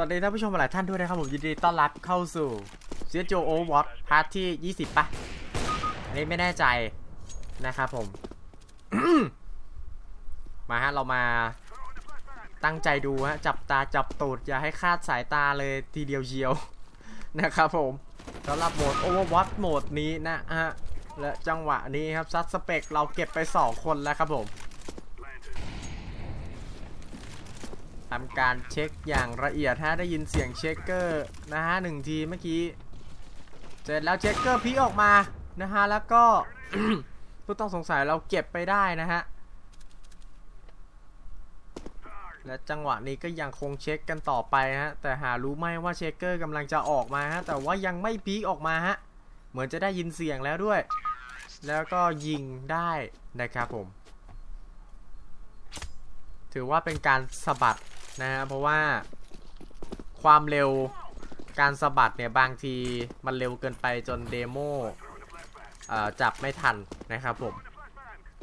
วัสดีท่านผู้ชมหลายท่านด้วยนะครับผมยินดีต้อนรับเข้าสู่ CSGO Overwatch พาร์ทที่ 20ปะอันนี้ไม่แน่ใจนะครับผม มาฮะ เรามาตั้งใจดูฮะ จับตาจับตูด อย่าให้คาดสายตาเลยทีเดียวเชียวนะครับผมสำหรับโหมด Overwatch โหมดนี้นะฮะและจังหวะนี้ครับซัดสเปกเราเก็บไป 2 คนแล้วครับผม ทำการเช็คอย่างละเอียดฮะได้ยินเสียงเช็คเกอร์นะฮะหนึ่งทีเมื่อกี้เสร็จแล้วเช็คเกอร์พีออกมานะฮะแล้วก็ผู้ต้องสงสัยเราเก็บไปได้นะฮะและจังหวะนี้ก็ยังคงเช็คกันต่อไปฮะแต่หารู้ไหมว่าเช็คเกอร์กำลังจะออกมาฮะแต่ว่ายังไม่พีคออกมาฮะเหมือนจะได้ยินเสียงแล้วด้วย แล้วก็ยิงได้นะครับผม ถือว่าเป็นการสะบัด นะฮะเพราะว่าความเร็วการสะบัดเนี่ยบางทีมันเร็วเกินไปจนเดโมจับไม่ทันนะครับผม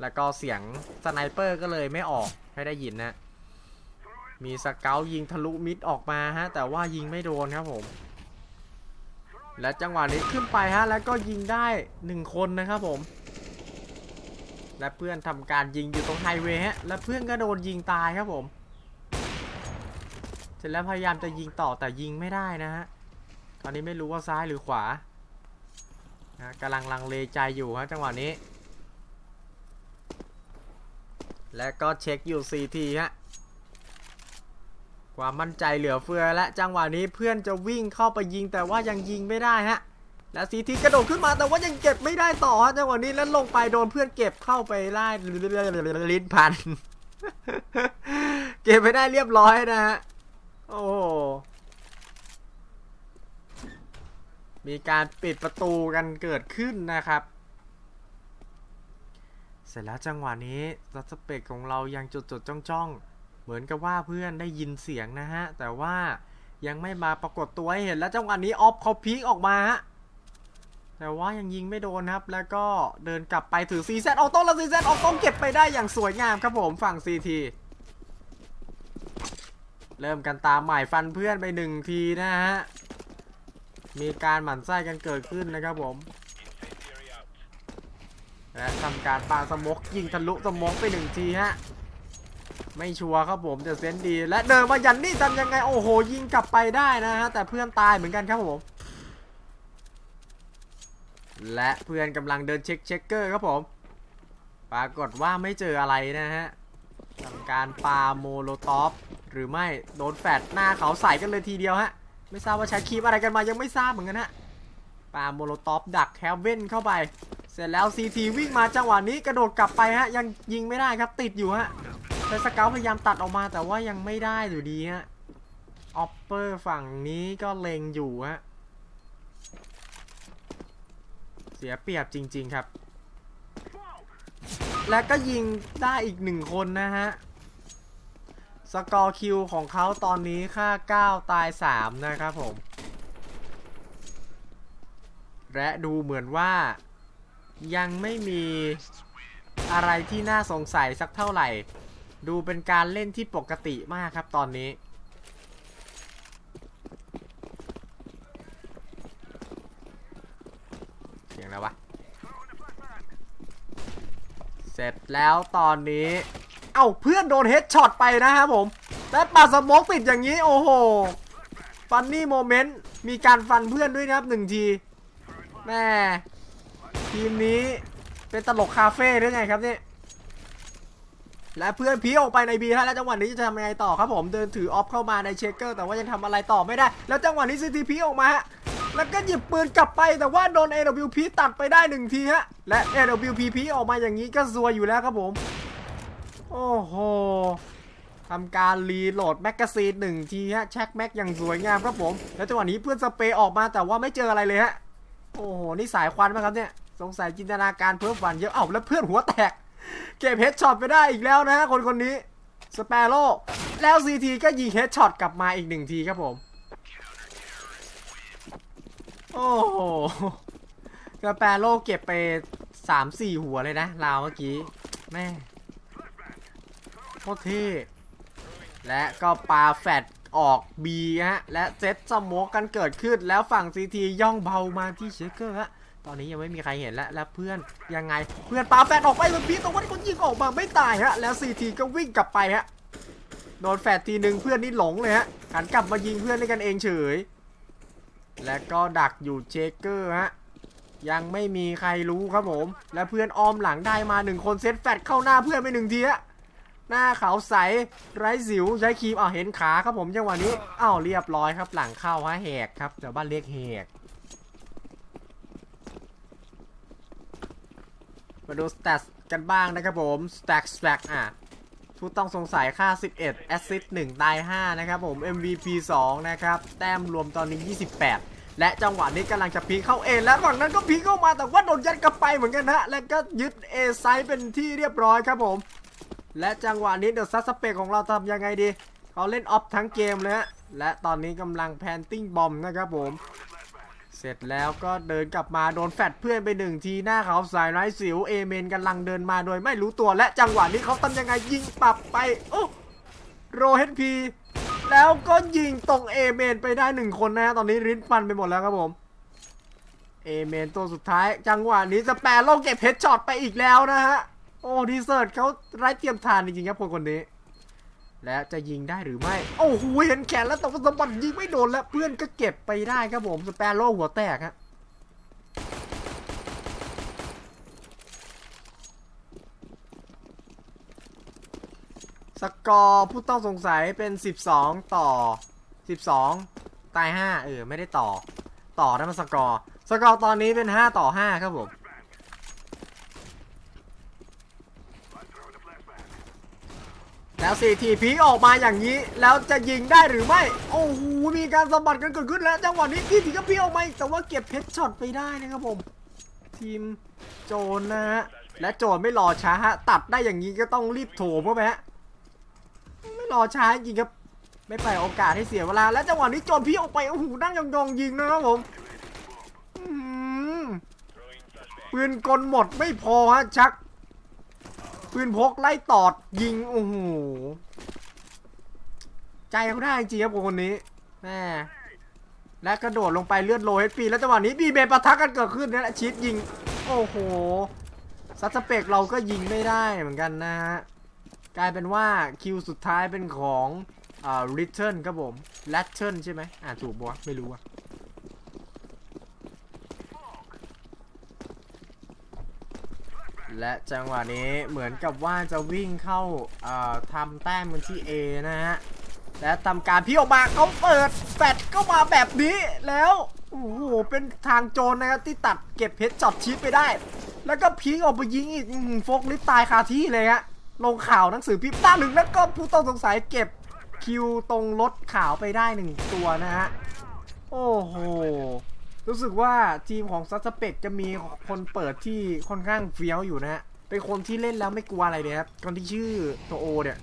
แล้วก็เสียงสไนเปอร์ก็เลยไม่ออกให้ได้ยินนะมีสเกลยิงทะลุมิดออกมาฮะ แต่ว่ายิงไม่โดนครับผม และจังหวะนี้ขึ้นไปฮะ แล้วก็ยิงได้หนึ่งคนนะครับผม และเพื่อนทำการยิงอยู่ตรงไฮเวย์ฮะ และเพื่อนก็โดนยิงตายครับผม เสร็จแล้วพยายามจะยิงต่อแต่ยิงไม่ได้นะฮะ ตอนนี้ไม่รู้ว่าซ้ายหรือขวานะกำลังลังเลใจอยู่ฮะจังหวะนี้ และก็เช็คอยู่4ทีฮะ ความมั่นใจเหลือเฟือและจังหวะนี้เพื่อนจะวิ่งเข้าไปยิงแต่ว่ายังยิงไม่ได้ฮะ และซีทีกระโดดขึ้นมาแต่ว่ายังเก็บไม่ได้ต่อฮะจังหวะนี้แล้วลงไปโดนเพื่อนเก็บเข้าไปไล่ลิ้นพัน เก็บไปได้เรียบร้อยนะฮะ โอ้มีการปิดประตูกันเกิดขึ้นนะครับ เสร็จแล้วจังหวะนี้รัสเปกของเรายังจดจดจ้องจ้องเหมือนกับว่าเพื่อนได้ยินเสียงนะฮะ แต่ว่ายังไม่มาปรากฏตัวให้เห็นแล้วจังหวะนี้ออฟเขาพีคออกมาฮะแต่ว่ายังยิงไม่โดนครับ แล้วก็เดินกลับไปถือซีเซตออโต้แล้วซีเซตออโต้เก็บไปได้อย่างสวยงามครับผมฝั่งซีที เริ่มกันตามหม่ฟันเพื่อนไปหนึ่งทีนะฮะ มีการหมั่นไส้กันเกิดขึ้นนะครับผม และทำการปาสมกยิงทะลุสมกไปหนึ่งทีฮะ ไม่ชัวร์ครับผมแต่เซนดี และเดินมายันนี่ทำยังไงโอ้โหยิงกลับไปได้นะฮะ แต่เพื่อนตายเหมือนกันครับผม และเพื่อนกำลังเดินเช็คเช็คเกอร์ครับผม ปรากฏว่าไม่เจออะไรนะฮะทำการปาโมโลตอฟ หรือไม่โดนแฟดหน้าเขาใส่กันเลยทีเดียวฮะ ไม่ทราบว่าใช้คีบอะไรกันมายังไม่ทราบเหมือนกันฮะปาโมโลตอฟดักแฮเวนเข้าไป เสร็จแล้วซีทีวิ่งมาจังหวะนี้กระโดดกลับไปฮะ ยังยิงไม่ได้ครับติดอยู่ฮะแต่สเกลพยายามตัดออกมาแต่ว่ายังไม่ได้อยู่ดีฮะออปเปอร์ฝั่งนี้ก็เล็งอยู่ฮะเสียเปรียบจริง ๆครับ และก็ยิงได้อีกหนึ่งคนนะฮะ สกอร์คิวของเขาตอนนี้ค่า 9 ตาย 3 นะครับผม และดูเหมือนว่ายังไม่มีอะไรที่น่าสงสัยสักเท่าไหร่ ดูเป็นการเล่นที่ปกติมากครับตอนนี้ เสียงแล้ววะ เสร็จแล้วตอนนี้ เอ้าเพื่อนโดนเฮดช็อตไปนะครับผมและปาสโมกติดอย่างนี้โอ้โหฟันนี่โมเมนต์มีการฟันเพื่อนด้วยนะครับหนึ่งทีแม่ทีมนี้เป็นตลกคาเฟ่หรือไงครับเนี่ยและเพื่อนพีออกไปในบีฮะแล้วจังหวะนี้จะทำยังไงต่อครับผมเดินถือออฟเข้ามาในเชคเกอร์แต่ว่ายังทำอะไรต่อไม่ได้ แล้วจังหวะนี้ซีทีพีออกมาฮะแล้วก็หยิบปืนกลับไปแต่ว่าโดน AWP ตัดไปได้หนึ่งทีฮะและ AWP พีออกมาอย่างนี้ก็ซวยอยู่แล้วครับผม โอ้โหทำการรีโหลดแมกกาซีนหนึ่งทีฮะแช็คแม็กอย่างสวยงามครับผม แล้วจังหวะนี้เพื่อนสเปรย์ออกมาแต่ว่าไม่เจออะไรเลยฮะ โอ้โห นี่สายควันไหมครับเนี่ย สงสัยจินตนาการเพิ่มฝันเยอะ เอ้าแล้วเพื่อนหัวแตก เก็บเฮดช็อตไปได้อีกแล้วนะฮะคนคนนี้ สเปโร่แล้วซีทีก็ยิงเฮดช็อตกลับมาอีกหนึ่งทีครับผม โอ้โหกระแปโลเก็บไปสามสี่หัวเลยนะลาวเมื่อกี้แม่ คตรเท่และก็ปาแฟดออก B ฮะ และเซตสโมกกันเกิดขึ้น แล้วฝั่ง CT ย่องเบามาที่เชคเกอร์ฮะตอนนี้ยังไม่มีใครเห็นแล้วแล้วเพื่อนยังไงเพื่อนปาแฟดออกไปเลยพีตรงวันคนยิงออกมาไม่ตายฮะ แล้ว CT ก็วิ่งกลับไปฮะโดนแฟดทีหนึ่งเพื่อนนี่หลงเลยฮะหันกลับมายิงเพื่อนด้วยกันเองเฉย และก็ดักอยู่เชคเกอร์ฮะยังไม่มีใครรู้ครับผม และเพื่อนออมหลังได้มาหนึ่งคนเซตแฟดเข้าหน้าเพื่อนไปหนึ่งทีฮะ หน้าขาวใสไร้สิวใช้ครีมอ้าเห็นขาครับผมจังหวะนี้อ้าวเรียบร้อยครับ หลังเข้าฮะแหกครับแต่บ้านเรียกแหกมาดูสเตตกันบ้างนะครับผมสแต็กสแต็กอะผู้ต้องสงสัยค่า 11 แอสซิสต์1ตาย 5 นะครับผม MVP 2 นะครับ แต้มรวมตอนนี้ 28 และจังหวะนี้กำลังจะพีเข้า A และฝั่งนั้นก็พีเข้ามาแต่ว่าโดนยัดกลับไปเหมือนกันฮะ แล้วก็ยึด A ไซเป็นที่เรียบร้อยครับผม และจังหวะนี้เดอะซัสเปกของเราทำยังไงดี เขาเล่นออฟทั้งเกมเลยฮะ และตอนนี้กำลังแพนติ้งบอมนะครับผม เสร็จแล้วก็เดินกลับมาโดนแฟดเพื่อนไปหนึ่งทีหน้าเขาสายไร้สิวเอเมนกำลังเดินมาโดยไม่รู้ตัวและจังหวะนี้เขาทำยังไงยิงปรับไปโอ้โรเฮดพีแล้วก็ยิงตรงเอเมนไปได้หนึ่งคนนะฮะตอนนี้ริ้นฟันไปหมดแล้วครับผม เอเมนตัวสุดท้าย จังหวะนี้สแปรโลเก็บเฮดช็อตไปอีกแล้วนะฮะ โอ้ดีเซิร์ตเขาไร้เตรียมทานจริงๆครับคนคนนี้ และจะยิงได้หรือไม่ โอ้โหเห็นแขนแล้วแต่ว่าสมบัติยิงไม่โดนแล้วเพื่อนก็เก็บไปได้ครับผมสแปรโร่หัวแตกฮะสกอร์ผู้ต้องสงสัยเป็น 12 ต่อ 12 ตาย 5 เออ ไม่ได้ต่อ ต่อได้มาสกอร์ สกอร์ตอนนี้เป็น 5 ต่อ 5 ครับผม แล้วซีทีพีออกมาอย่างนี้ แล้วจะยิงได้หรือไม่ โอ้โห มีการสะบัดกันเกิดขึ้นแล้ว จังหวะนี้ที่ทีก็พีออกมาแต่ว่าเก็บเพชรช็อตไปได้นะครับผม ทีมโจนนะฮะ และโจนไม่รอช้าฮะ ตัดได้อย่างนี้ก็ต้องรีบโถมเข้าไปฮะ ไม่รอช้าจริงครับ ไม่ไปล่อยโอกาสให้เสียเวลา แล้วจังหวะนี้โจนพี่ออกไป โอ้โห นั่งยองๆยิงนะครับผมปืนกลหมดไม่พอฮะ ชัก ปืนพกไล่ตอดยิงโอ้โหใจเขาได้จริงครับคนนี้แม่และกระโดดลงไปเลือดโลเฮปีแล้วจังหวะนี้บีเบปะทะกันเกิดขึ้นนี่แหละชิดยิง โอ้โหซัสเปกเราก็ยิงไม่ได้เหมือนกันนะฮะกลายเป็นว่าคิวสุดท้ายเป็นของอ่าริทเทิลครับผมแรทเทิลใช่ไหมอ่าถูกปะไม่รู้อะ และจังหวะนี้เหมือนกับว่าจะวิ่งเข้าทำแต้มบนที่ A นะฮะ และทำการพี่ออกมาเขาเปิดแฟดเข้ามาแบบนี้แล้วโอ้โหเป็นทางโจรนะครับที่ตัดเก็บเพชรช็อตชีตไปได้ แล้วก็พีกออกไปยิงอีกอื้อหือโฟกลิฟตายคาที่เลยฮะลงข่าวหนังสือพิมพ์หน้าหนึ่งแล้วก็ผู้ต้องสงสัยเก็บคิวตรงรถข่าวไปได้หนึ่งตัวนะฮะโอ้โห รู้สึกว่าทีมของซัสเปกจะมีคนเปิดที่ค่อนข้างเฟี้ยวอยู่นะฮะ เป็นคนที่เล่นแล้วไม่กลัวอะไรเลยครับคนที่ชื่อโตโอเนี่ย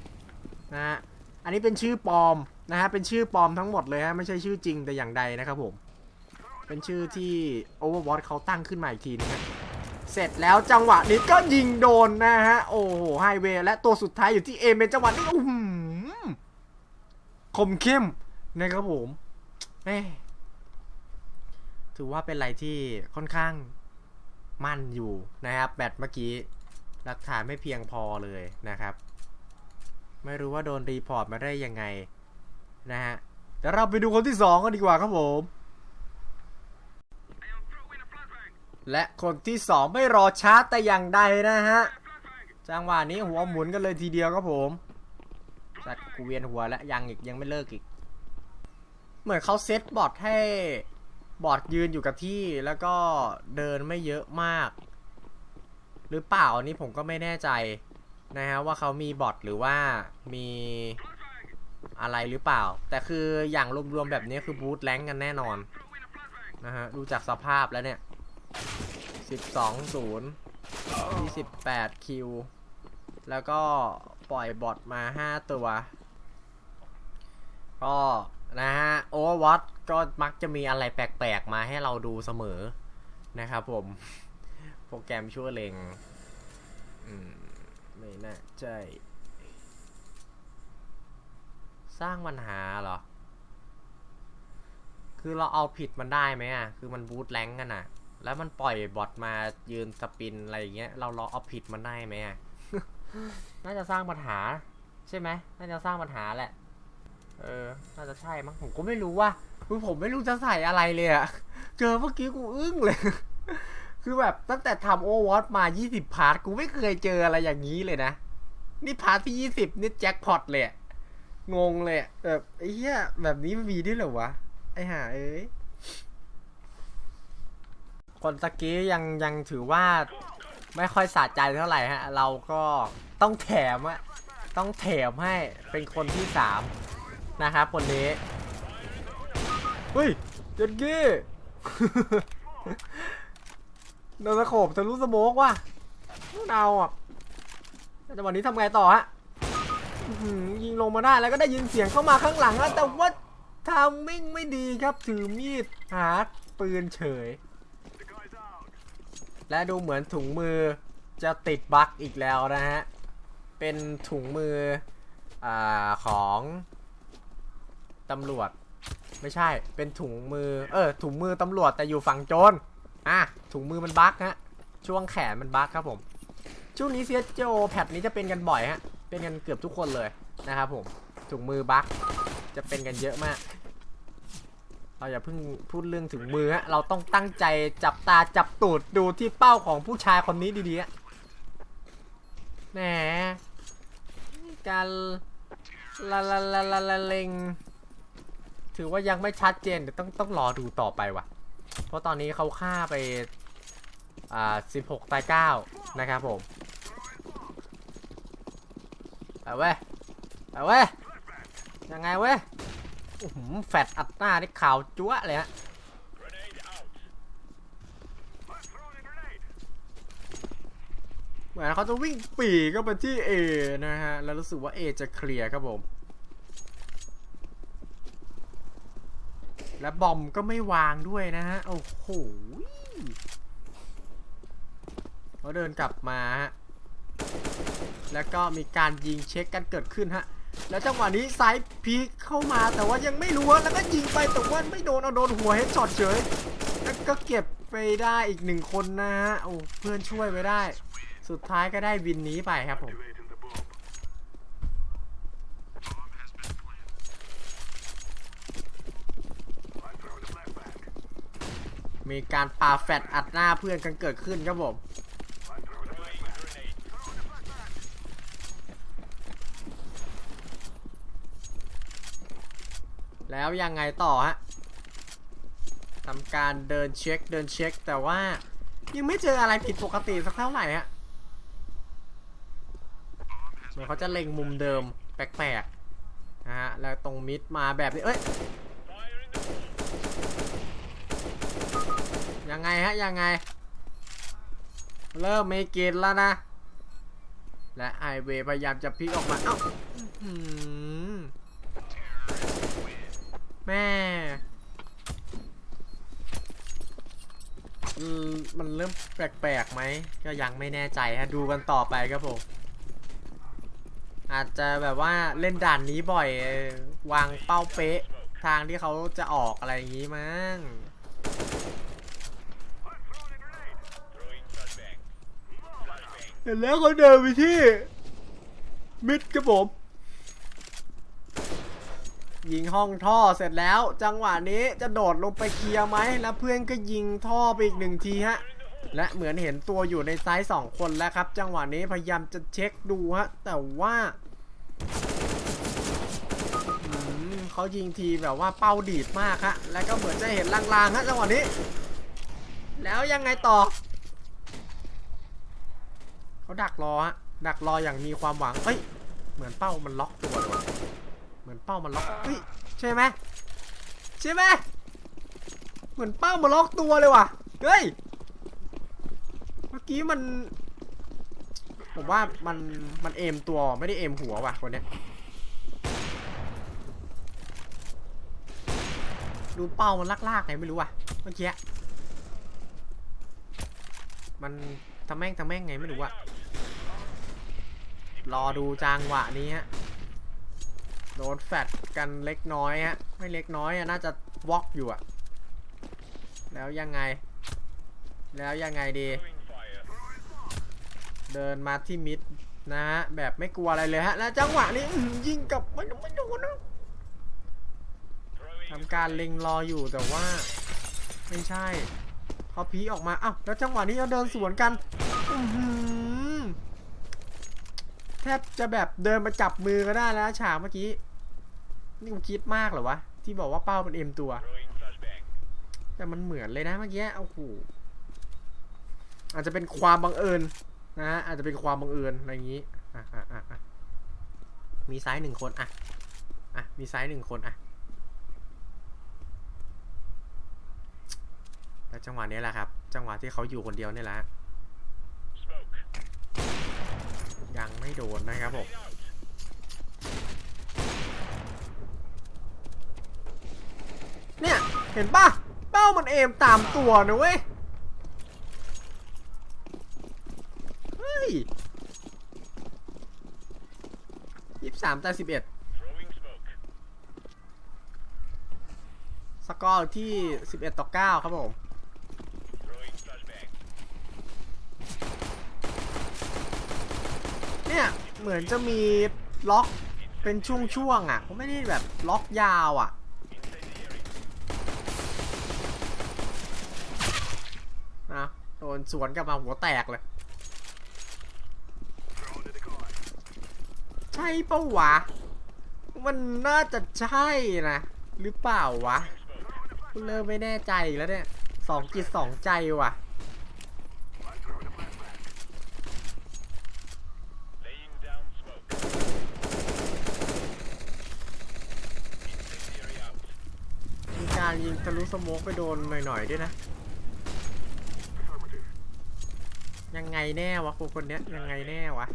นะฮะ อันนี้เป็นชื่อปลอมนะฮะ เป็นชื่อปลอมทั้งหมดเลยฮะ ไม่ใช่ชื่อจริงแต่อย่างใดนะครับผม เป็นชื่อที่ Overwatch เขาตั้งขึ้นมาอีกทีนึงฮะ เสร็จแล้วจังหวะนี้ก็ยิงโดนนะฮะ โอ้โหไฮเวย์และตัวสุดท้ายอยู่ที่เอเป็นจังหวะนี้อื้อหือคมเข้มนะครับผมแม่ ถือว่าเป็นอะไรที่ค่อนข้างมั่นอยู่นะครับ แบตเมื่อกี้หลักฐานไม่เพียงพอเลยนะครับ ไม่รู้ว่าโดนรีพอร์ตมาได้ยังไงนะฮะเดี๋ยวเราไปดูคนที่สองกันดีกว่าครับผม และคนที่สองไม่รอช้าแต่อย่างใดนะฮะจังหวะนี้หัวหมุนกันเลยทีเดียวครับผมสัตว์กูเวียนหัวแล้วยังอีกยังไม่เลิกอีก เหมือนเขาเซตบอร์ดให้ บอดยืนอยู่กับที่แล้วก็เดินไม่เยอะมาก หรือเปล่าอันนี้ผมก็ไม่แน่ใจนะฮะว่าเขามีบอทหรือว่ามีอะไรหรือเปล่า แต่คืออย่างรวมๆแบบนี้คือบูทแรงกันแน่นอนนะฮะดูจากสภาพแล้วเนี่ย 12 0 28 คิว แล้วก็ปล่อยบอทมา 5 ตัว ก็ นะฮะโอเวอร์วอตก็มักจะมีอะไรแปลกๆ มาให้เราดูเสมอนะครับผม โปรแกรมชั่วเลงอืมไม่น่าใช่สร้างปัญหาเหรอ คือเราเอาผิดมันได้ไหมอะ คือมันบูทแรงกันอะ แล้วมันปล่อยบอทมายืนสปินอะไรอย่างเงี้ย เราเราเอาผิดมันได้ไหมอะ น่าจะสร้างปัญหา ใช่ไหม น่าจะสร้างปัญหาแหละ เออ น่าจะใช่มั้ง ผมก็ไม่รู้ว่าคือผมไม่รู้จะใส่อะไรเลยอะเจอเมื่อกี้กูอึ้งเลย คือแบบตั้งแต่ทำโอวอตมา20พาร์ทกูไม่เคยเจออะไรอย่างนี้เลยนะ นี่พาร์ทที่20นี่แจ็คพอตเลย งงเลยอะแบบไอ้เหี้ยแบบนี้มันมีด้วยเหรอวะ ไอ้ห่าเอ้ย คนตะกี้ยังยังถือว่าไม่ค่อยสะใจเท่าไหร่ฮะ เราก็ต้องแถมอะต้องแถมให้เป็นคนที่สาม นะครับคนนี้เฮ้ยเจ็ดกี้โดนสะโขบทะลุสโมกว่ะเอาอะจังหวะนี้ทำไงต่อฮะยิงลงมาได้แล้วก็ได้ยินเสียงเข้ามาข้างหลังแล้วแต่ว่าทามมิ่งไม่ดีครับถือมีดหาปืนเฉย และดูเหมือนถุงมือจะติดบั๊กอีกแล้วนะฮะ เป็นถุงมืออของ ตำรวจ ไม่ใช่ เป็นถุงมือ เออ ถุงมือตำรวจแต่อยู่ฝั่งโจร อะ ถุงมือมันบั๊กฮะ ช่วงแขนมันบั๊กครับผม ช่วงนี้ CSGO แพทนี้จะเป็นกันบ่อยฮะ เป็นกันเกือบทุกคนเลยนะครับผม ถุงมือบั๊กจะเป็นกันเยอะมาก เราอย่าเพิ่งพูดเรื่องถึงมือฮะ เราต้องตั้งใจจับตาจับตูดดูที่เป้าของผู้ชายคนนี้ดีๆฮะแหมการละละละละละเลง ถือว่ายังไม่ชัดเจนเดี๋ยวต้องต้องรอดูต่อไปว่ะ เพราะตอนนี้เขาฆ่าไปอ่า16ตาย9นะครับผมเอาเว้ยเอาเว้ยยังไงเว้ยอื้อหือแฟดอัดหน้านี่ขาวจั๊วะเลยฮะเหมือนเขาจะวิ่งปีกก็ไปที่ A นะฮะ แล้วรู้สึกว่า A จะเคลียร์ครับผม และบอมก็ไม่วางด้วยนะฮะ โอ้โหเขาเดินกลับมา แล้วก็มีการยิงเช็คกันเกิดขึ้นฮะ แล้วจังหวะนี้ไซด์พีคเข้ามาแต่ว่ายังไม่รู้ว่าแล้วก็ยิงไปแต่ว่าไม่โดนเอาโดนหัวเฮดช็อตเฉย แล้วก็เก็บไปได้อีกหนึ่งคนนะฮะ โอ้เพื่อนช่วยไว้ได้ สุดท้ายก็ได้วินนี้ไปครับผม มีการปาแฟดอัดหน้าเพื่อนกันเกิดขึ้นครับผมแล้วยังไงต่อฮะทำการเดินเช็คเดินเช็ค แต่ว่ายังไม่เจออะไรผิดปกติสักเท่าไหร่ฮะเหมือนเขาจะเล็งมุมเดิมแปลกๆนะฮะแล้วตรงมิดมาแบบนี้เอ้ย ยัง ไงฮะยังไง เริ่มไม่กินแล้วนะ และไอเวพยายามจะพลิกออกมาเอ้าอื้อหือแม่มันเริ่มแปลกๆไหม ก็ยังไม่แน่ใจฮะ ดูกันต่อไปครับผม อาจจะแบบว่าเล่นด่านนี้บ่อย วางเป้าเป๊ะ ทางที่เขาจะออกอะไรอย่างงี้มั้ง เห็นแล้วเขาเดินไปที่ มิดครับผม ยิงห้องท่อเสร็จแล้ว จังหวะนี้จะโดดลงไปเคลียร์ไหม แล้วเพื่อนก็ยิงท่อไปอีกหนึ่งทีฮะ และเหมือนเห็นตัวอยู่ในไซส์สองคนแล้วครับ จังหวะนี้พยายามจะเช็คดูฮะ แต่ว่าเขายิงทีแบบว่าเป้าดีดมากฮะ แล้วก็เหมือนจะเห็นลางๆฮะจังหวะนี้ แล้วยังไงต่อ เขาดักรอฮะดักรออย่างมีความหวังเฮ้ยเหมือนเป้ามันล็อกตัวเลยว่ะเหมือนเป้ามันล็อกเฮ้ยใช่ไหมใช่ไหมเหมือนเป้ามันล็อกตัวเลยว่ะเฮ้ยเมื่อกี้มัน ผมว่ามันมันเอมตัวไม่ได้เอมหัวว่ะคนเนี้ยดูเป้ามันลากๆไงไม่รู้ว่ะเมื่อกี้มัน ทำแม่งทำแม่งไงไม่รู้อะรอดูจังหวะนี้ฮะโดนแฟดกันเล็กน้อยฮะไม่เล็กน้อยอะน่าจะวอกอยู่อะแล้วยังไง แล้วยังไงดี เดินมาที่มิดนะฮะแบบไม่กลัวอะไรเลยฮะ แล้วจังหวะนี้ยิงกับไม่ไม่โดนนะทำการเล็งรออยู่แต่ว่า ไม่ใช่ พอพีออกมาอ้าวแล้วจังหวะนี้เราเดินสวนกันแทบจะแบบเดินมาจับมือก็ได้แล้วฉากเมื่อกี้ นี่กูคิดมากเหรอวะ ที่บอกว่าเป้าเป็นเอ็มตัว แต่มันเหมือนเลยนะเมื่อกี้โอ้โหอาจจะเป็นความบังเอิญนะฮะอาจจะเป็นความบังเอิญอะไรอย่างนี้อะอะอะมีซ้ายหนึ่งคนอะอะมีซ้ายหนึ่งคนอะ แล้วจังหวะนี้แหละครับ จังหวะที่เขาอยู่คนเดียวนี่แหละยังไม่โดนนะครับผมเนี่ยเห็นปะเป้ามันเอมตามตัวนะเว้ยเฮ้ยยี่สิบสามต่สิบเอ็ดสกอร์ที่สิบเอ็ดต่อเก้าครับผม เนี่ยเหมือนจะมีล็อกเป็นช่วงๆอะเขาไม่ได้แบบล็อกยาวอะนะโดนสวนกลับมาหัวแตกเลย ใช่ปะวะ มันน่าจะใช่นะ หรือเปล่าวะ เริ่มไม่แน่ใจแล้วเนี่ยสองจิตสองใจว่ะ มีการยิงทะ ลุสโมกไปโดนหน่อยๆด้วยนะ ยังไงแน่วะคนคนเนี้ยยังไงแน่วะ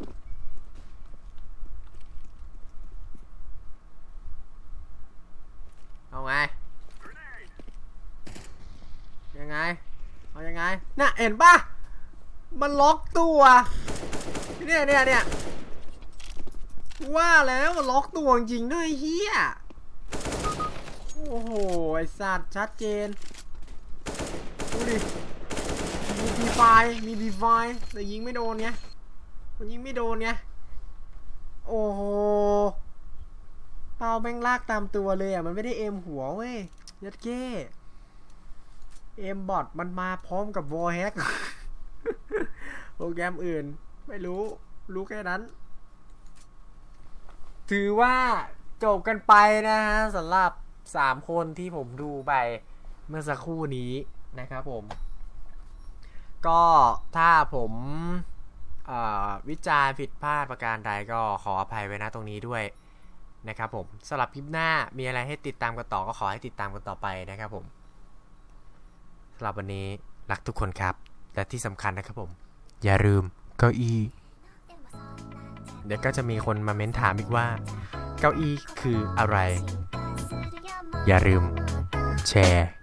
เอาไง ยังไง เอายังไง น่ะเห็นปะมันล็อกตัวเนี่ยเนี่ยเนี่ยว่าแล้วมันล็อกตัวจริงด้วยเฮีย โอ้โห ไอสัตว์ชัดเจน ดูดิ มีดีไฟมีดีไฟแต่ยิงไม่โดนไง มันยิงไม่โดนไง โอ้โห เป้าแม่งลากตามตัวเลยอะ มันไม่ได้เอมหัวเว้ย ยัดเก้เอมบอทมันมาพร้อมกับวอลแฮกโปรแกรมอื่น ไม่รู้ รู้แค่นั้น ถือว่าจบกันไปนะฮะสำหรับ 3คนที่ผมดูไปเมื่อสักครู่นี้นะครับผม ก็ถ้าผมวิจารณ์ผิดพลาดประการใดก็ขออภัยไว้นะตรงนี้ด้วยนะครับผมสำหรับคลิปหน้ามีอะไรให้ติดตามกันต่อก็ขอให้ติดตามกันต่อไปนะครับผมสำหรับวันนี้รักทุกคนครับ และที่สำคัญนะครับผม อย่าลืมเก้าอี้เดี๋ยวก็จะมีคนมาเม้นถามอีกว่า เก้าอี้คืออะไร อย่าลืม แชร์